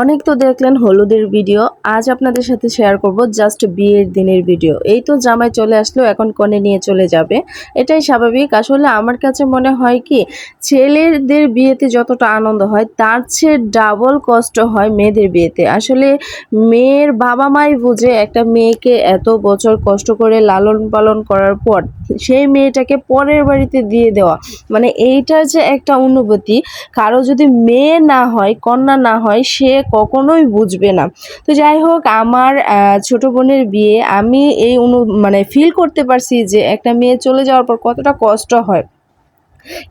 অনেক তো দেখলেন হলুদের ভিডিও, আজ আপনাদের সাথে শেয়ার করব জাস্ট বিয়ের দিনের ভিডিও। এই তো জামাই চলে আসলো, এখন কনে নিয়ে চলে যাবে। এটাই স্বাভাবিক। আসলে আমার কাছে মনে হয় কি, ছেলেদের বিয়েতে যতটা আনন্দ হয়, তার চেয়ে ডাবল কষ্ট হয় মেয়েদের বিয়েতে। আসলে মেয়ের বাবা মাই বুঝে একটা মেয়েকে এত বছর কষ্ট করে লালন পালন করার পর, সেই মেয়েটাকে পরের বাড়িতে দিয়ে দেওয়া মানে এইটার যে একটা অনুভূতি, কারও যদি মেয়ে না হয়, কন্যা না হয়, সে কখনোই বুঝবে না। তো যাই হোক, আমার ছোট বোনের বিয়ে আমি এই অনু মানে ফিল করতে পারছি যে একটা মেয়ে চলে যাওয়ার পর কতটা কষ্ট হয়।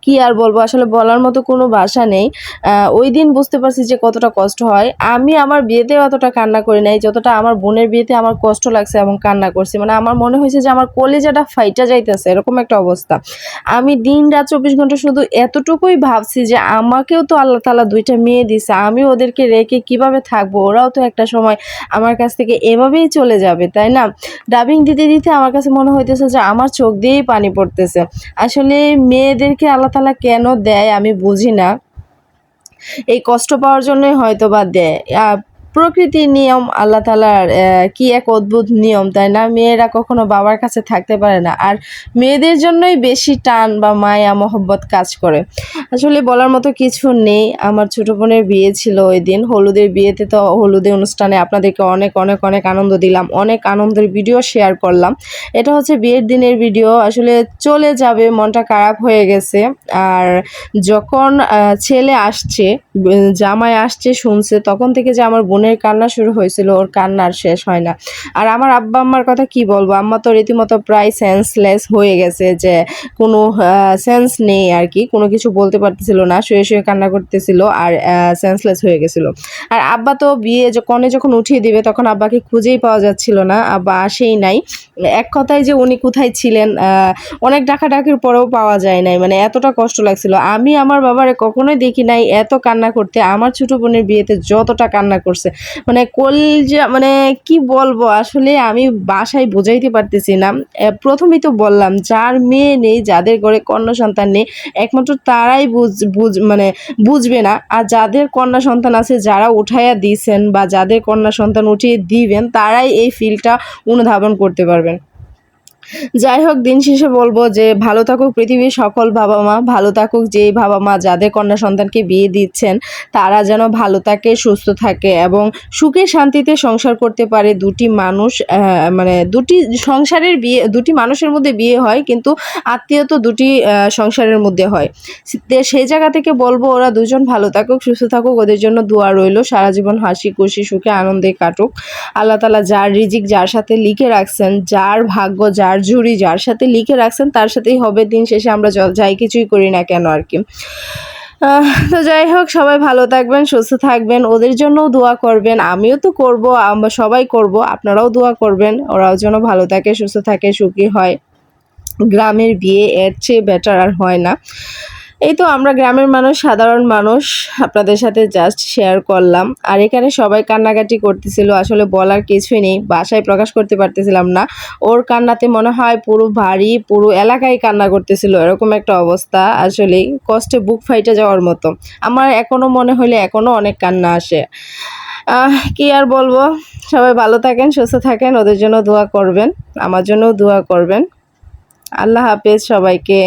কি আর বলব? আসলে বলার মতো কোনো ভাষা নেই। ওই দিন বুঝতে পারছি যে কতটা কষ্ট হয়। আমি আমার বিয়েতে অতটা কান্না করি নাই, যতটা আমার বোনের বিয়েতে আমার কষ্ট লাগছে এবং কান্না করছি। মানে আমার মনে হয়েছে যে আমার কলেজাটা ফাইটা যাইতেছে, এরকম একটা অবস্থা। আমি দিন রাত চব্বিশ ঘণ্টা শুধু এতটুকুই ভাবছি যে আমাকেও তো আল্লাহ তালা দুইটা মেয়ে দিছে, আমি ওদেরকে রেখে কীভাবে থাকব? ওরাও তো একটা সময় আমার কাছ থেকে এভাবেই চলে যাবে, তাই না? ডাবিং দিতে দিতে আমার কাছে মনে হইতেছে যে আমার চোখ দিয়েই পানি পড়তেছে। আসলে মেয়েদেরকে আল্লাহ তালা কেন দেয় আমি বুঝি না। এই কষ্ট পাওয়ার জন্যই হয়তো বা দেয় প্রকৃতির নিয়ম, আল্লাহ তালার কি এক অদ্ভুত নিয়ম, তাই না? মেয়েরা কখনো বাবার কাছে থাকতে পারে না। আর মেয়েদের জন্যই বেশি টান বা মায়া, মহব্বত কাজ করে। আসলে বলার মতো কিছু নেই। আমার ছোট বোনের বিয়ে ছিল ওই দিন। হলুদের বিয়েতে তো হলুদে অনুষ্ঠানে আপনাদেরকে অনেক অনেক অনেক আনন্দ দিলাম। অনেক আনন্দের ভিডিও শেয়ার করলাম। এটা হচ্ছে বিয়ের দিনের ভিডিও। আসলে চলে যাবে, মনটা খারাপ হয়ে গেছে। আর যখন ছেলে আসছে, জামাই আসছে, শুনছে, তখন থেকে যে আমার বোনের কান্না শুরু হয়েছিল, ওর কান্নার শেষ হয় না। আর আমার আব্বা আম্মার কথা কি বলব? আম্মা তো রীতিমতো প্রায় সেন্সলেস হয়ে গেছে যে কোনো সেন্স নেই আর কি। কোনো কিছু বলতে পারতেছিল না, শুয়ে শুয়ে কান্না করতেছিল আর সেন্সলেস হয়ে গেছিল। আর আব্বা তো বিয়ে য- কনে যখন উঠিয়ে দিবে তখন আব্বাকে খুঁজেই পাওয়া যাচ্ছিল না, আব্বা আসেই নাই। এক কথায় যে উনি কোথায় ছিলেন অনেক ডাকাডাকির পরেও পাওয়া যায় নাই। মানে এতটা কষ্ট লাগছিল। আমি আমার বাবারে কখনোই দেখি নাই এত কান্না করতে। আমার ছোট বোনের বিয়েতে যতটা কান্না করছে মানে কলজা মানে কি বলব? আসলে আমি বাসায় বোঝাইতে পারতেছি না। প্রথমেই তো বললাম, যার মেয়ে নেই, যাদের ঘরে কন্যা সন্তান নেই, একমাত্র তারাই বুঝ বুঝ মানে বুঝবে না। আর যাদের কন্যা সন্তান আছে, যারা উঠাইয়া দিয়েছেন বা যাদের কন্যা সন্তান উঠিয়ে দিবেন, তারাই এই ফিলটা অনুধাবন করতে পারবেন। যাই হোক, দিন শেষে বলব যে ভালো থাকুক পৃথিবীর সকল বাবা মা ভালো থাকুক যেই বাবা মা যাদের কন্যা সন্তানকে বিয়ে দিচ্ছেন, তারা যেন ভালো থাকে, সুস্থ থাকে এবং সুখে শান্তিতে সংসার করতে পারে। দুটি মানুষ মানে দুটি সংসারের বিয়ে, দুটি মানুষের মধ্যে বিয়ে হয় কিন্তু আত্মীয় তো দুটি সংসারের মধ্যে হয়। সেই জায়গা থেকে বলব ওরা দুজন ভালো থাকুক, সুস্থ থাকুক, ওদের জন্য দোয়া রইল। সারা জীবন হাসি খুশি, সুখে আনন্দে কাটুক। আল্লাহ তালা যার রিজিক যার সাথে লিখে রাখছেন, যার ভাগ্য যার ঝুড়ি যার সাথে লিখে রাখছেন, তার সাথেই হবে দিন শেষে আমরা যাই কিছুই করি না কেন আর কি। তো যাই হোক, সবাই ভালো থাকবেন, সুস্থ থাকবেন, ওদের জন্যও দোয়া করবেন, আমিও তো করব, আমরা সবাই করব, আপনারাও দোয়া করবেন, ওরাও যেন ভালো থাকে, সুস্থ থাকে, সুখী হয়। গ্রামের বিয়ে এর চেয়ে বেটার আর হয় না। এই তো আমরা গ্রামের মানুষ, সাধারণ মানুষ, আপনাদের সাথে জাস্ট শেয়ার করলাম। আর এখানে সবাই কান্নাকাটি করতেছিল, আসলে বলার কিছুই নেই, বাসায় প্রকাশ করতে পারতেছিলাম না। ওর কান্নাতে মনে হয় পুরো বাড়ি, পুরো এলাকায় কান্না করতেছিল, এরকম একটা অবস্থা, আসলে কষ্টে বুক ফাইটে যাওয়ার মতো। আমার এখনও মনে হলে এখনও অনেক কান্না আসে। কি আর বলব? সবাই ভালো থাকেন, সুস্থ থাকেন, ওদের জন্য দোয়া করবেন, আমার জন্যও দোয়া করবেন। আল্লাহ হাফেজ সবাইকে।